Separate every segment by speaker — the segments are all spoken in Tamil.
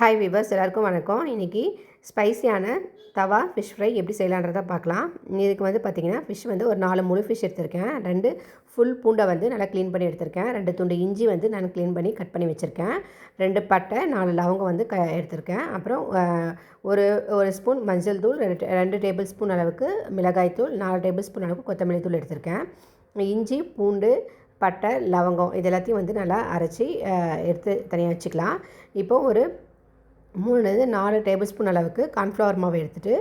Speaker 1: ஹாய் விவர்ஸ் எல்லாருக்கும் வணக்கம். இன்றைக்கி ஸ்பைசியான தவா ஃபிஷ் ஃப்ரை எப்படி செய்யலான்றதை பார்க்கலாம். இதுக்கு வந்து பார்த்திங்கன்னா ஃபிஷ் வந்து ஒரு நாலு முழு ஃபிஷ் எடுத்திருக்கேன். ரெண்டு ஃபுல் பூண்டை வந்து நல்லா க்ளீன் பண்ணி எடுத்திருக்கேன். ரெண்டு துண்டு இஞ்சி வந்து நான் க்ளீன் பண்ணி கட் பண்ணி வச்சுருக்கேன். ரெண்டு பட்டை நாலு லவங்கம் வந்து க எடுத்திருக்கேன். அப்புறம் ஒரு ஒரு ஸ்பூன் மஞ்சள் தூள் ரெண்டு ரெண்டு டேபிள் ஸ்பூன் அளவுக்கு மிளகாய் தூள் நாலு டேபிள் ஸ்பூன் அளவுக்கு கொத்தமல்லி தூள் எடுத்திருக்கேன். இஞ்சி பூண்டு பட்டை லவங்கம் இது எல்லாத்தையும் வந்து நல்லா அரைச்சி எடுத்து தனியாக வச்சுக்கலாம். இப்போது ஒரு மூணுலேருந்து நாலு டேபிள் ஸ்பூன் அளவுக்கு கார்ன்ஃப்ளவர் மாவு எடுத்துகிட்டு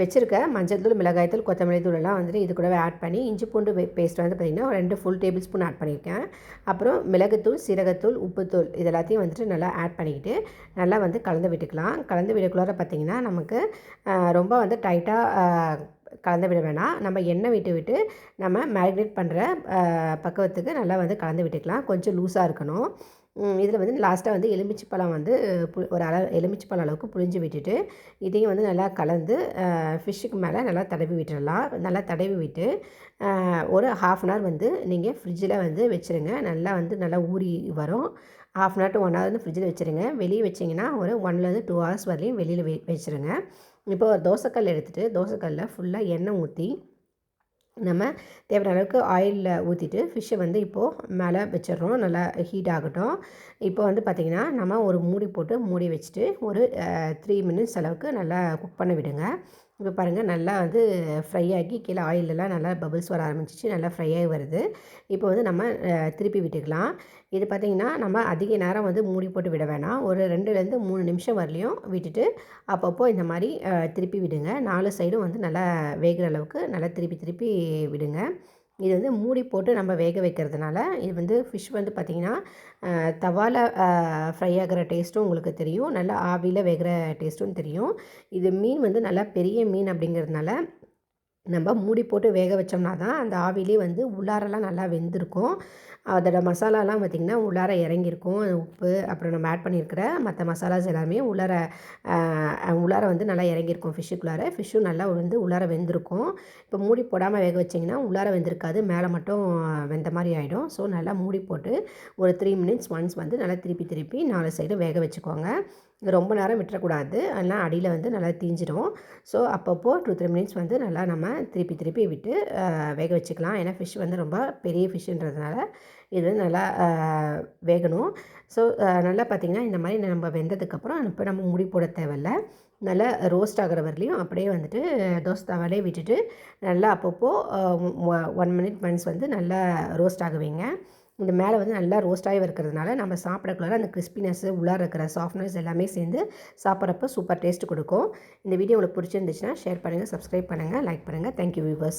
Speaker 1: வச்சுருக்க மஞ்சள் தூள் மிளகாய் தூள் கொத்தமல்லி தூள் எல்லாம் வந்துட்டு இது கூடவே ஆட் பண்ணி இஞ்சி பூண்டு பேஸ்ட் வந்து பார்த்திங்கன்னா ரெண்டு ஃபுல் டேபிள் ஸ்பூன் ஆட் பண்ணியிருக்கேன். அப்புறம் மிளகுத்தூள் சீரகத்தூள் உப்புத்தூள் இது எல்லாத்தையும் வந்துட்டு நல்லா ஆட் பண்ணிக்கிட்டு நல்லா வந்து கலந்து விட்டுக்கலாம். கலந்து விடக்குள்ளார பார்த்திங்கன்னா நமக்கு ரொம்ப வந்து டைட்டாக கலந்து விட வேணாம். நம்ம எண்ணெய் விட்டு விட்டு நம்ம மேரினேட் பண்ணுற பக்குவத்துக்கு நல்லா வந்து கலந்து விட்டுக்கலாம். கொஞ்சம் லூஸாக இருக்கணும். இதில் வந்து லாஸ்ட்டாக வந்து எலுமிச்சி பழம் வந்து ஒரு அளவு எலுமிச்சி பழம் அளவுக்கு புழிஞ்சு விட்டுட்டு இதையும் வந்து நல்லா கலந்து ஃபிஷ்ஷுக்கு மேலே நல்லா தடவி விட்டுடலாம் நல்லா தடவி விட்டு ஒரு ஹாஃப் அன் ஹவர் வந்து நீங்கள் ஃப்ரிட்ஜில் வந்து வச்சுருங்க. நல்லா வந்து நல்லா ஊறி வரும். Half an hour to one hour வந்து ஃப்ரிட்ஜில் வச்சுருங்க. வெளியே வச்சிங்கன்னா ஒரு ஒன்லேருந்து டூ ஹவர்ஸ் வரலையும் வெளியில் வெ வச்சுருங்க. இப்போ ஒரு தோசைக்கல் எடுத்துகிட்டு தோசைக்கல்லில் ஃபுல்லாக எண்ணெய் ஊற்றி நம்ம தேவையான அளவுக்கு ஆயிலில் ஊற்றிட்டு ஃபிஷ்ஷை வந்து இப்போது மேலே வச்சிடுறோம். நல்லா ஹீட் ஆகட்டும். இப்போ வந்து பார்த்திங்கன்னா நம்ம ஒரு மூடி போட்டு மூடி வச்சுட்டு ஒரு த்ரீ மினிட்ஸ் அளவுக்கு நல்லா குக் பண்ண விடுங்க. இப்போ பாருங்கள் நல்லா வந்து ஃப்ரை ஆகி கீழே ஆயிலெலாம் நல்லா பபிள்ஸ் வர ஆரம்பிச்சிச்சு நல்லா ஃப்ரை ஆகி வருது. இப்போ வந்து நம்ம திருப்பி விட்டுக்கலாம். இது பார்த்திங்கன்னா நம்ம அதிக நேரம் வந்து மூடி போட்டு விட வேணாம். ஒரு ரெண்டுலேருந்து மூணு நிமிஷம் வரலையும் விட்டுட்டு அப்பப்போ இந்த மாதிரி திருப்பி விடுங்க. நாலு சைடும் வந்து நல்லா வேகிற அளவுக்கு நல்லா திருப்பி திருப்பி விடுங்க. இது வந்து மூடி போட்டு நம்ம வேக வைக்கிறதுனால இது வந்து ஃபிஷ் வந்து பார்த்திங்கன்னா தவாவில் ஃப்ரை ஆகிற டேஸ்ட்டும் உங்களுக்கு தெரியும். நல்லா ஆவியில் வேகிற டேஸ்ட்டும் தெரியும். இது மீன் வந்து நல்லா பெரிய மீன் அப்படிங்கிறதுனால நம்ம மூடி போட்டு வேக வச்சோம்னா தான் அந்த ஆவிலே வந்து உள்ளாரெல்லாம் நல்லா வெந்திருக்கும். அதோட மசாலாலாம் பார்த்திங்கன்னா உள்ளார இறங்கியிருக்கும். உப்பு அப்புறம் நம்ம ஆட் பண்ணியிருக்கிற மற்ற மசாலாஸ் எல்லாமே உள்ளார உள்ளார வந்து நல்லா இறங்கியிருக்கும் ஃபிஷ்ஷுக்குள்ளார ஃபிஷ்ஷும் நல்லா வந்து உள்ளார வெந்திருக்கும். இப்போ மூடி போடாமல் வேக வச்சிங்கன்னா உள்ளார வெந்திருக்காது. மேலே மட்டும் வெந்த மாதிரி ஆகிடும் ஸோ நல்லா மூடி போட்டு ஒரு த்ரீ மினிட்ஸ் ஒன்ஸ் வந்து நல்லா திருப்பி திருப்பி நாலு சைடு வேக வச்சுக்கோங்க. ரொம்ப நேரம் விட்டுறக்கூடாது. ஆனால் அடியில் வந்து நல்லா தீஞ்சிடும். ஸோ அப்பப்போ டூ த்ரீ மினிட்ஸ் வந்து நல்லா நம்ம திருப்பி திருப்பி விட்டு வேக வச்சுக்கலாம். ஏன்னா ஃபிஷ் வந்து ரொம்ப பெரிய ஃபிஷ்ஷுன்றதுனால இது வந்து நல்லா வேகணும். ஸோ நல்லா பார்த்திங்கன்னா இந்த மாதிரி நம்ம வெந்ததுக்கப்புறம் இப்போ நம்ம முடி போட தேவையில்ல. நல்லா ரோஸ்ட் ஆகிற வரலையும் அப்படியே வந்துட்டு தோசை தவாலே விட்டுட்டு நல்லா அப்பப்போ ஒன் மினிட் ஒன்ஸ் வந்து நல்லா ரோஸ்ட் ஆகுவீங்க இந்த மேலே வந்து நல்லா ரோஸ்டாகி இருக்கிறதுனால நம்ம சாப்பிடக்குள்ள அந்த கிறிஸ்பினஸ்ஸு உள்ளார இருக்கிற சாஃப்ட்னஸ் எல்லாமே சேர்ந்து சாப்பிட்றப்ப சூப்பர் டேஸ்ட் கொடுக்கும். இந்த வீடியோ உங்களுக்கு பிடிச்சிருந்துச்சுன்னா ஷேர் பண்ணுங்கள் சப்ஸ்கிரைப் பண்ணுங்கள் லைக் பண்ணுங்கள் தேங்க்யூ வியூவர்ஸ்